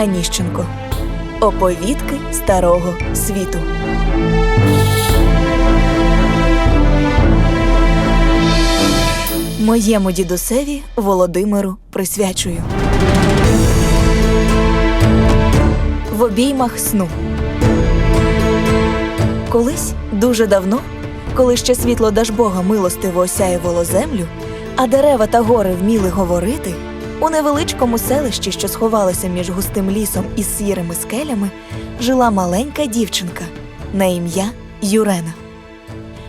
Аніщенко. Оповідки старого світу. Моєму дідусеві Володимиру присвячую. В обіймах сну. Колись дуже давно, коли ще світло Дажбога милостиво осяювало землю, а дерева та гори вміли говорити, у невеличкому селищі, що сховалося між густим лісом і сірими скелями, жила маленька дівчинка на ім'я Юрена.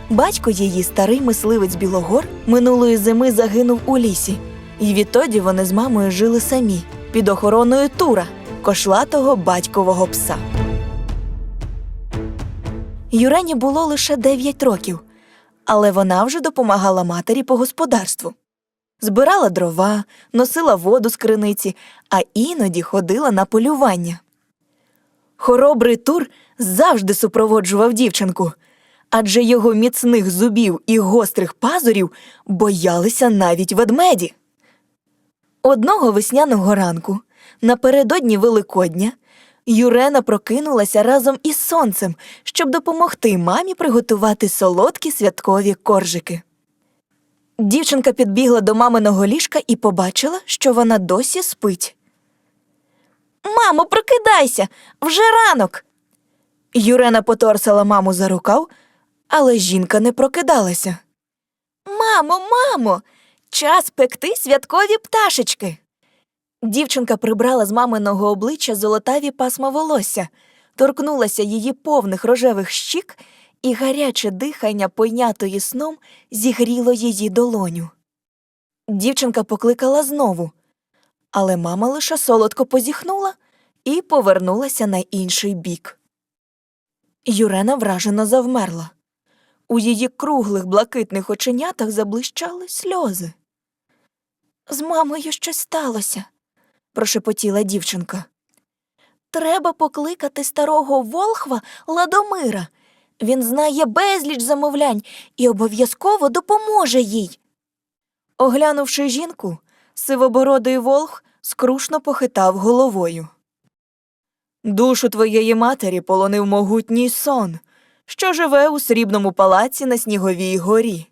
Батько її, старий мисливець Білогор, минулої зими загинув у лісі, і відтоді вони з мамою жили самі під охороною Тура, кошлатого батькового пса. Юрені було лише 9 років, але вона вже допомагала матері по господарству. Збирала дрова, носила воду з криниці, а іноді ходила на полювання. Хоробрий Тур завжди супроводжував дівчинку, адже його міцних зубів і гострих пазурів боялися навіть ведмеді. Одного весняного ранку, напередодні Великодня, Юрена прокинулася разом із сонцем, щоб допомогти мамі приготувати солодкі святкові коржики. Дівчинка підбігла до маминого ліжка і побачила, що вона досі спить. Мамо, прокидайся, вже ранок. Юрена поторсала маму за рукав, але жінка не прокидалася. Мамо, мамо, час пекти святкові пташечки. Дівчинка прибрала з маминого обличчя золотаві пасма волосся, торкнулася її повних рожевих щік, і гаряче дихання, пойнятої сном, зігріло її долоню. Дівчинка покликала знову, але мама лише солодко позіхнула і повернулася на інший бік. Юрена вражено завмерла. У її круглих блакитних оченятах заблищали сльози. З мамою щось сталося, прошепотіла дівчинка. Треба покликати старого волхва Ладомира. Він знає безліч замовлянь і обов'язково допоможе їй. Оглянувши жінку, сивобородий волх скрушно похитав головою. Душу твоєї матері полонив могутній сон, що живе у срібному палаці на сніговій горі.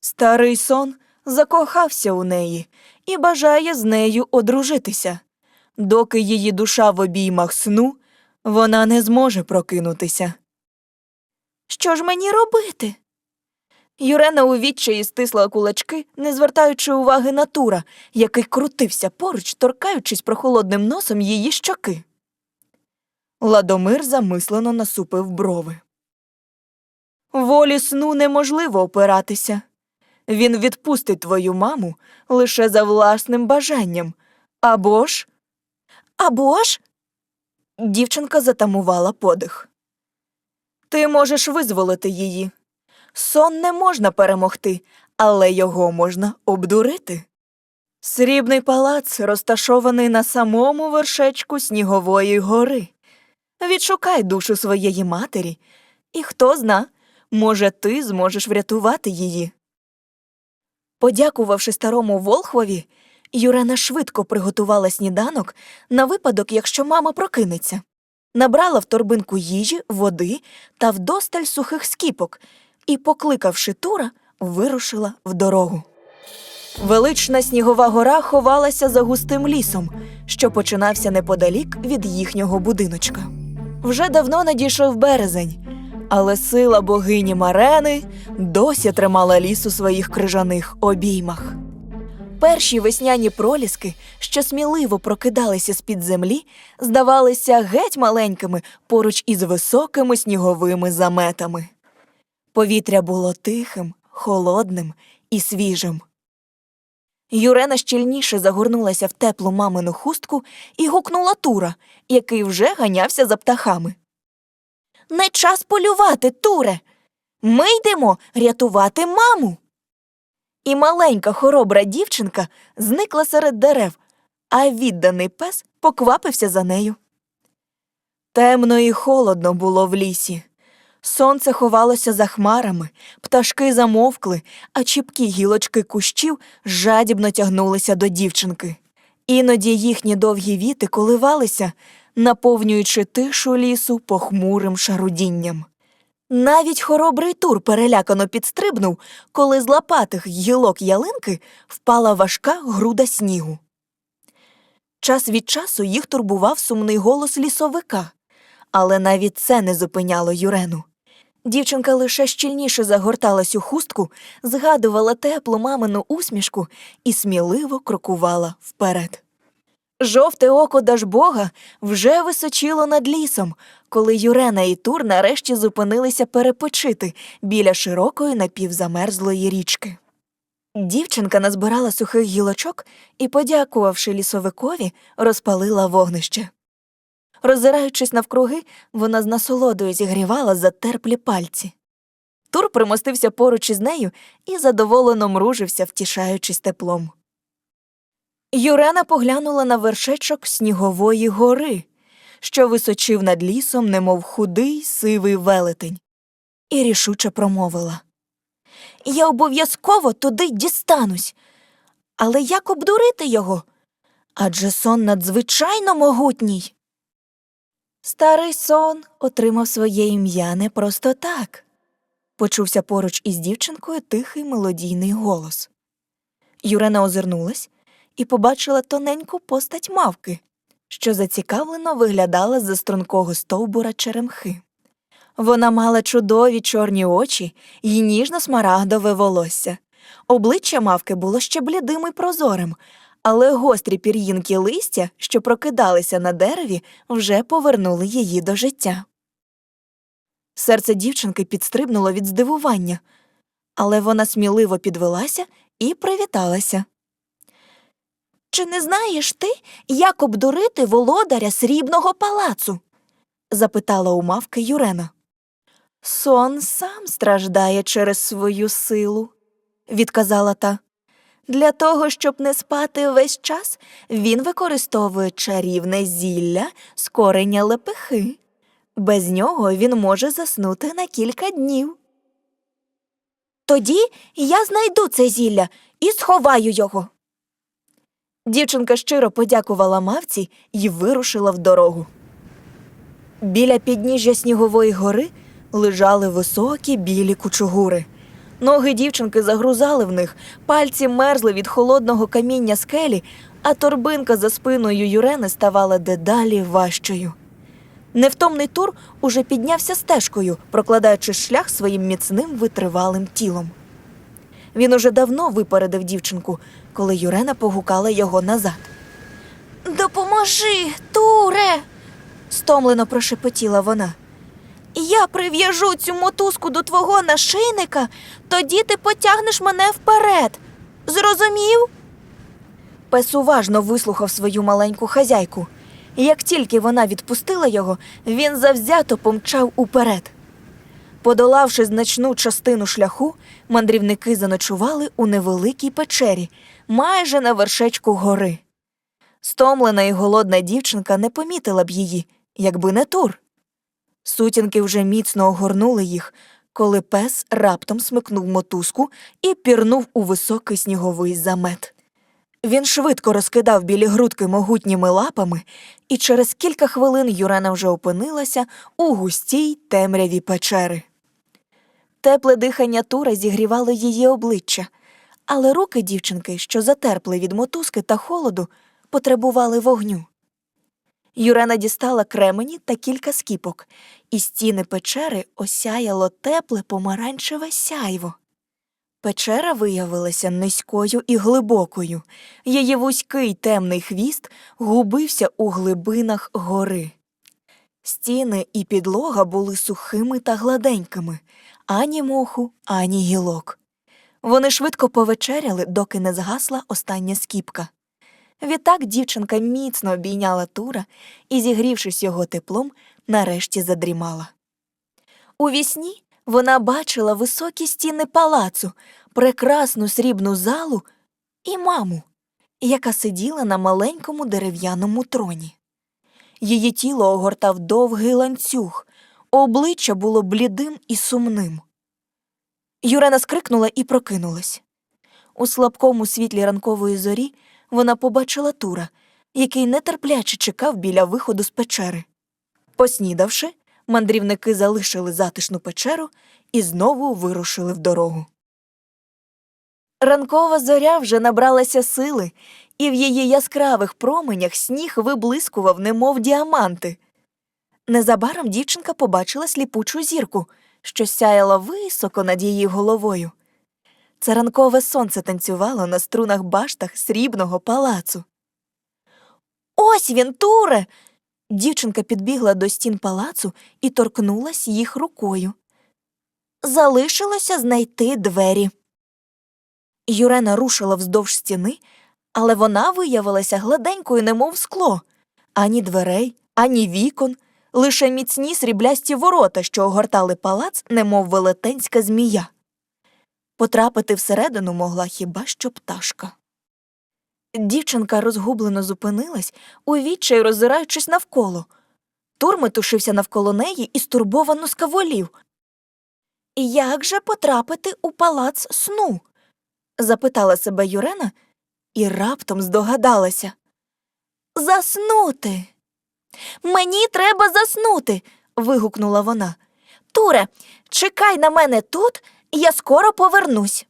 Старий сон закохався у неї і бажає з нею одружитися. Доки її душа в обіймах сну, вона не зможе прокинутися. Що ж мені робити? Юрена у відчаї стисла кулачки, не звертаючи уваги на Тура, який крутився поруч, торкаючись прохолодним носом її щоки. Ладомир замислено насупив брови. Волі сну неможливо опиратися. Він відпустить твою маму лише за власним бажанням. Або ж. Або ж. Дівчинка затамувала подих. Ти можеш визволити її. Сон не можна перемогти, але його можна обдурити. Срібний палац розташований на самому вершечку снігової гори. Відшукай душу своєї матері, і хто зна, може, ти зможеш врятувати її. Подякувавши старому Волхвові, Юрена швидко приготувала сніданок на випадок, якщо мама прокинеться. Набрала в торбинку їжі, води та вдосталь сухих скіпок і, покликавши Тура, вирушила в дорогу. Велична снігова гора ховалася за густим лісом, що починався неподалік від їхнього будиночка. Вже давно надійшов березень, але сила богині Марени досі тримала ліс у своїх крижаних обіймах. Перші весняні проліски, що сміливо прокидалися з-під землі, здавалися геть маленькими поруч із високими сніговими заметами. Повітря було тихим, холодним і свіжим. Юрена щільніше загорнулася в теплу мамину хустку і гукнула Тура, який вже ганявся за птахами. Не час полювати, Туре. Ми йдемо рятувати маму. І маленька хоробра дівчинка зникла серед дерев, а відданий пес поквапився за нею. Темно і холодно було в лісі. Сонце ховалося за хмарами, пташки замовкли, а чіпкі гілочки кущів жадібно тягнулися до дівчинки. Іноді їхні довгі віти коливалися, наповнюючи тишу лісу похмурим шарудінням. Навіть хоробрий тур перелякано підстрибнув, коли з лопатих гілок ялинки впала важка груда снігу. Час від часу їх турбував сумний голос лісовика, але навіть це не зупиняло Юрену. Дівчинка лише щільніше загорталась у хустку, згадувала теплу мамину усмішку і сміливо крокувала вперед. Жовте око Дажбога вже височило над лісом, коли Юрена і Тур нарешті зупинилися перепочити біля широкої напівзамерзлої річки. Дівчинка назбирала сухих гілочок і, подякувавши лісовикові, розпалила вогнище. Роззираючись навкруги, вона з насолодою зігрівала затерплі пальці. Тур примостився поруч із нею і задоволено мружився, втішаючись теплом. Юрена поглянула на вершечок снігової гори, що височив над лісом, немов худий сивий велетень, і рішуче промовила Я обов'язково туди дістанусь. Але як обдурити його? Адже сон надзвичайно могутній. Старий сон отримав своє ім'я не просто так. Почувся поруч із дівчинкою тихий мелодійний голос. Юрена озирнулась і побачила тоненьку постать мавки, що зацікавлено виглядала з-за стрункого стовбура черемхи. Вона мала чудові чорні очі й ніжно-смарагдове волосся. Обличчя мавки було ще блідим і прозорим, але гострі пір'їнки листя, що прокидалися на дереві, вже повернули її до життя. Серце дівчинки підстрибнуло від здивування, але вона сміливо підвелася і привіталася. Чи не знаєш ти, як обдурити володаря срібного палацу? запитала у мавки Юрена. Сон сам страждає через свою силу, відказала та. Для того, щоб не спати весь час, він використовує чарівне зілля з кореня лепехи. Без нього він може заснути на кілька днів. Тоді я знайду це зілля і сховаю його. Дівчинка щиро подякувала мавці і вирушила в дорогу. Біля підніжжя снігової гори лежали високі білі кучугури. Ноги дівчинки загрузали в них, пальці мерзли від холодного каміння скелі, а торбинка за спиною Юрени ставала дедалі важчою. Невтомний тур уже піднявся стежкою, прокладаючи шлях своїм міцним витривалим тілом. Він уже давно випередив дівчинку, коли Юрена погукала його назад. Допоможи, Туре. стомлено прошепотіла вона. Я прив'яжу цю мотузку до твого нашийника, тоді ти потягнеш мене вперед. Зрозумів? Пес уважно вислухав свою маленьку хазяйку. Як тільки вона відпустила його, він завзято помчав уперед. Подолавши значну частину шляху, мандрівники заночували у невеликій печері, майже на вершечку гори. Стомлена і голодна дівчинка не помітила б її, якби не тур. Сутінки вже міцно огорнули їх, коли пес раптом смикнув мотузку і пірнув у високий сніговий замет. Він швидко розкидав білі грудки могутніми лапами, і через кілька хвилин Юрена вже опинилася у густій темряві печери. Тепле дихання Тура зігрівало її обличчя, але руки дівчинки, що затерпли від мотузки та холоду, потребували вогню. Юрена дістала кремені та кілька скіпок, і стіни печери осяяло тепле помаранчеве сяйво. Печера виявилася низькою і глибокою. Її вузький темний хвіст губився у глибинах гори. Стіни і підлога були сухими та гладенькими, ані моху, ані гілок. Вони швидко повечеряли, доки не згасла остання скіпка. Відтак дівчинка міцно обійняла Тура і, зігрівшись його теплом, нарешті задрімала. У вісні вона бачила високі стіни палацу, прекрасну срібну залу і маму, яка сиділа на маленькому дерев'яному троні. Її тіло огортав довгий ланцюг, обличчя було блідим і сумним. Юрена скрикнула і прокинулась. У слабкому світлі ранкової зорі вона побачила Тура, який нетерпляче чекав біля виходу з печери. Поснідавши, мандрівники залишили затишну печеру і знову вирушили в дорогу. Ранкова зоря вже набралася сили, і в її яскравих променях сніг виблискував, немов діаманти. Незабаром дівчинка побачила сліпучу зірку, що сяяла високо над її головою. Це ранкове сонце танцювало на струнах баштах срібного палацу. Ось він, Туре. Дівчинка підбігла до стін палацу і торкнулась їх рукою. Залишилося знайти двері. Юрена рушила вздовж стіни, але вона виявилася гладенькою, немов скло. Ані дверей, ані вікон, лише міцні сріблясті ворота, що огортали палац, немов велетенська змія. Потрапити всередину могла хіба що пташка. Дівчинка розгублено зупинилась, у відчай роззираючись навколо. Тур метушився навколо неї і стурбовано скаволів. Як же потрапити у палац сну? запитала себе Юрена і раптом здогадалася. Заснути. Мені треба заснути. вигукнула вона. Туре, чекай на мене тут, я скоро повернусь.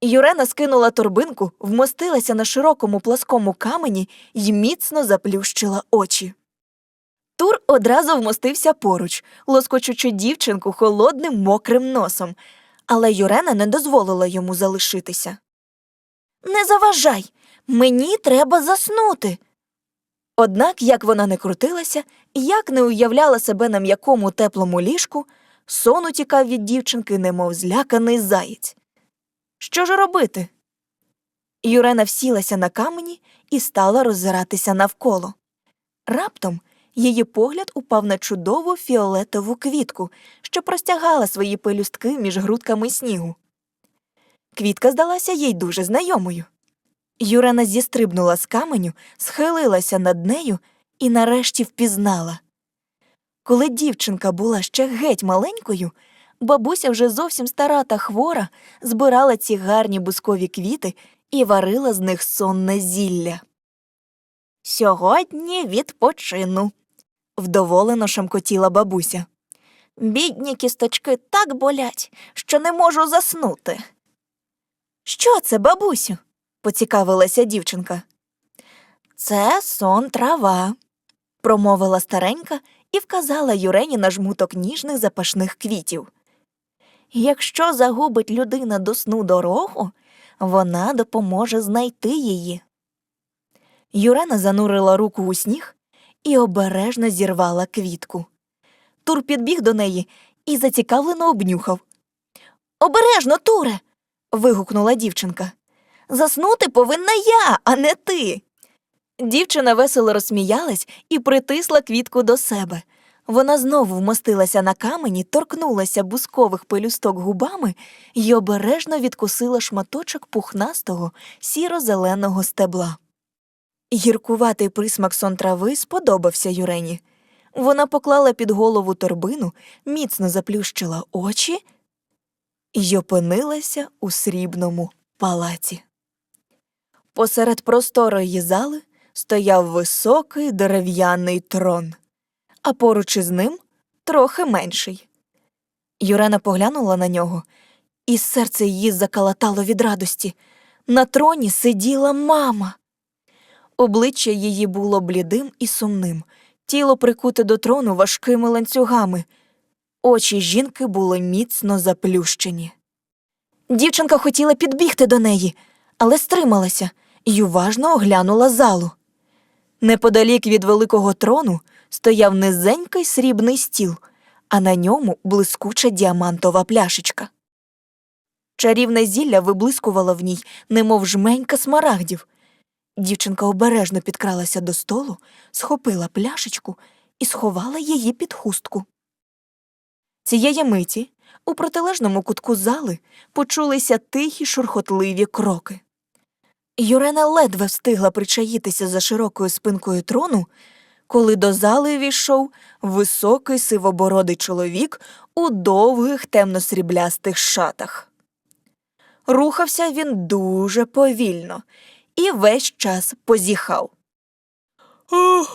Юрена скинула торбинку, вмостилася на широкому пласкому камені й міцно заплющила очі. Тур одразу вмостився поруч, лоскочучи дівчинку холодним мокрим носом, але Юрена не дозволила йому залишитися. Не заважай, мені треба заснути. Однак, як вона не крутилася, як не уявляла себе на м'якому теплому ліжку, сон утікав від дівчинки, немов зляканий заєць. Що ж робити? Юрена всілася на камені і стала роззиратися навколо. Раптом її погляд упав на чудову фіолетову квітку, що простягала свої пелюстки між грудками снігу. Квітка здалася їй дуже знайомою. Юрена зістрибнула з каменю, схилилася над нею і нарешті впізнала. Коли дівчинка була ще геть маленькою, бабуся вже зовсім стара та хвора збирала ці гарні бускові квіти і варила з них сонне зілля. Сьогодні відпочину, вдоволено шамкотіла бабуся. Бідні кісточки так болять, що не можу заснути. Що це, бабусю? Поцікавилася дівчинка. Це сон трава, промовила старенька і вказала Юрені на жмуток ніжних запашних квітів. Якщо загубить людина до сну дорогу, вона допоможе знайти її. Юрена занурила руку у сніг і обережно зірвала квітку. Тур підбіг до неї і зацікавлено обнюхав. Обережно, Туре. вигукнула дівчинка. Заснути повинна я, а не ти. Дівчина весело розсміялась і притисла квітку до себе. Вона знову вмостилася на камені, торкнулася бускових пелюсток губами й обережно відкусила шматочок пухнастого сіро-зеленого стебла. Гіркуватий присмак сон трави сподобався Юрені. Вона поклала під голову торбину, міцно заплющила очі й опинилася у срібному палаці. Посеред просторої зали стояв високий дерев'яний трон, а поруч із ним трохи менший. Юрена поглянула на нього, і серце її закалатало від радості. На троні сиділа мама. Обличчя її було блідим і сумним, тіло прикуте до трону важкими ланцюгами. Очі жінки були міцно заплющені. Дівчинка хотіла підбігти до неї, але стрималася і уважно оглянула залу. Неподалік від великого трону стояв низенький срібний стіл, а на ньому блискуча діамантова пляшечка. Чарівне зілля виблискувало в ній, немов жменька смарагдів. Дівчинка обережно підкралася до столу, схопила пляшечку і сховала її під хустку. Цієї миті у протилежному кутку зали почулися тихі шурхотливі кроки. Юрена ледве встигла причаїтися за широкою спинкою трону, коли до зали війшов високий сивобородий чоловік у довгих темно-сріблястих шатах. Рухався він дуже повільно і весь час позіхав. Ой,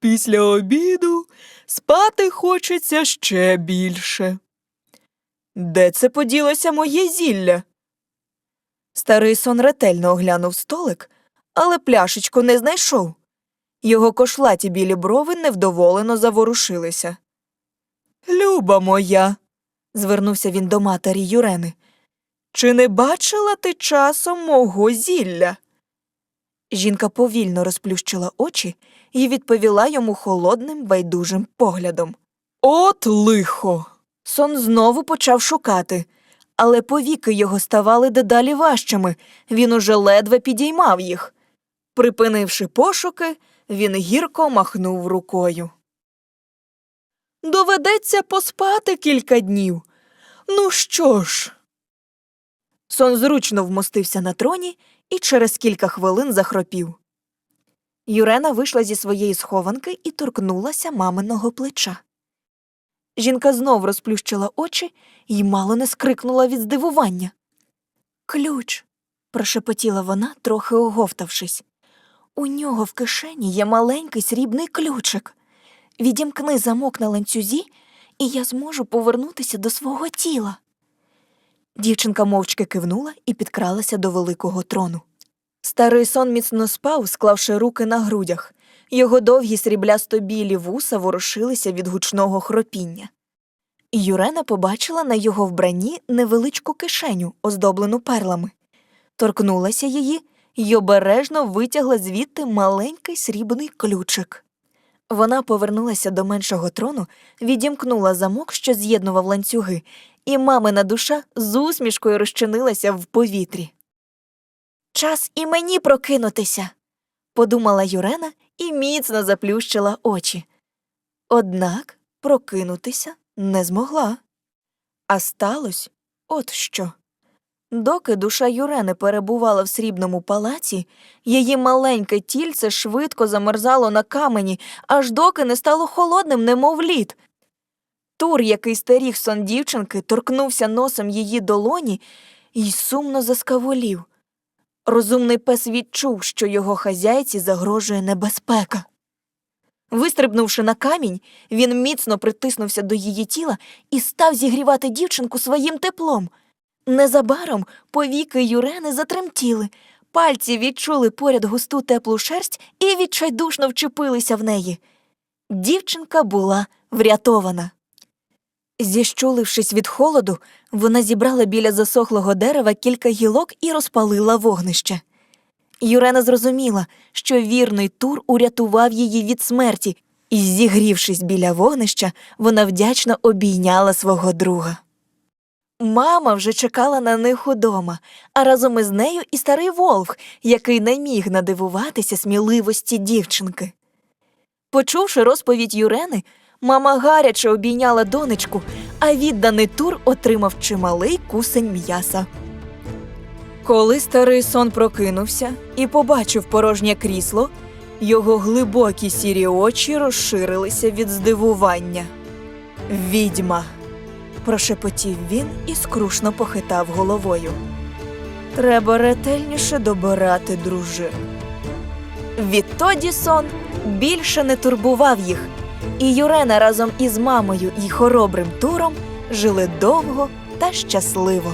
Після обіду спати хочеться ще більше. Де це поділося моє зілля? Старий сон ретельно оглянув столик, але пляшечку не знайшов. Його кошлаті білі брови невдоволено заворушилися. Люба моя, звернувся він до матері Юрени. Чи не бачила ти часом мого зілля? Жінка повільно розплющила очі і відповіла йому холодним байдужим поглядом. От лихо. Сон знову почав шукати, але повіки його ставали дедалі важчими, він уже ледве підіймав їх. Припинивши пошуки, він гірко махнув рукою. Доведеться поспати кілька днів. Ну що ж. Сон зручно вмостився на троні і через кілька хвилин захропів. Юрена вийшла зі своєї схованки і торкнулася маминого плеча. Жінка знов розплющила очі і мало не скрикнула від здивування. Ключ, прошепотіла вона, трохи оговтавшись. У нього в кишені є маленький срібний ключик. Відімкни замок на ланцюзі, і я зможу повернутися до свого тіла. Дівчинка мовчки кивнула і підкралася до великого трону. Старий сон міцно спав, склавши руки на грудях. Його довгі сріблясто білі вуса ворушилися від гучного хропіння. Юрена побачила на його вбранні невеличку кишеню, оздоблену перлами. Торкнулася її й обережно витягла звідти маленький срібний ключик. Вона повернулася до меншого трону, відімкнула замок, що з'єднував ланцюги, і мамина душа з усмішкою розчинилася в повітрі. Час і мені прокинутися, подумала Юрена і міцно заплющила очі. Однак прокинутися не змогла. А сталося от що. Доки душа Юрени перебувала в срібному палаці, її маленьке тільце швидко замерзало на камені, аж доки не стало холодним, немов лід. Тур, який стеріг сон дівчинки, торкнувся носом її долоні і сумно заскаволів. Розумний пес відчув, що його хазяйці загрожує небезпека. Вистрибнувши на камінь, він міцно притиснувся до її тіла і став зігрівати дівчинку своїм теплом. Незабаром повіки Юрени затремтіли, пальці відчули поряд густу теплу шерсть і відчайдушно вчепилися в неї. Дівчинка була врятована. Зіщулившись від холоду, вона зібрала біля засохлого дерева кілька гілок і розпалила вогнище. Юрена зрозуміла, що вірний тур урятував її від смерті, і, зігрівшись біля вогнища, вона вдячно обійняла свого друга. Мама вже чекала на них удома, а разом із нею і старий Волх, який не міг надивуватися сміливості дівчинки. Почувши розповідь Юрени, мама гаряче обійняла донечку, а відданий тур отримав чималий кусень м'яса. Коли старий сон прокинувся і побачив порожнє крісло, його глибокі сірі очі розширилися від здивування. Відьма. прошепотів він і скрушно похитав головою. Треба ретельніше добирати дружин. Відтоді сон більше не турбував їх, і Юрена разом із мамою і хоробрим туром жили довго та щасливо.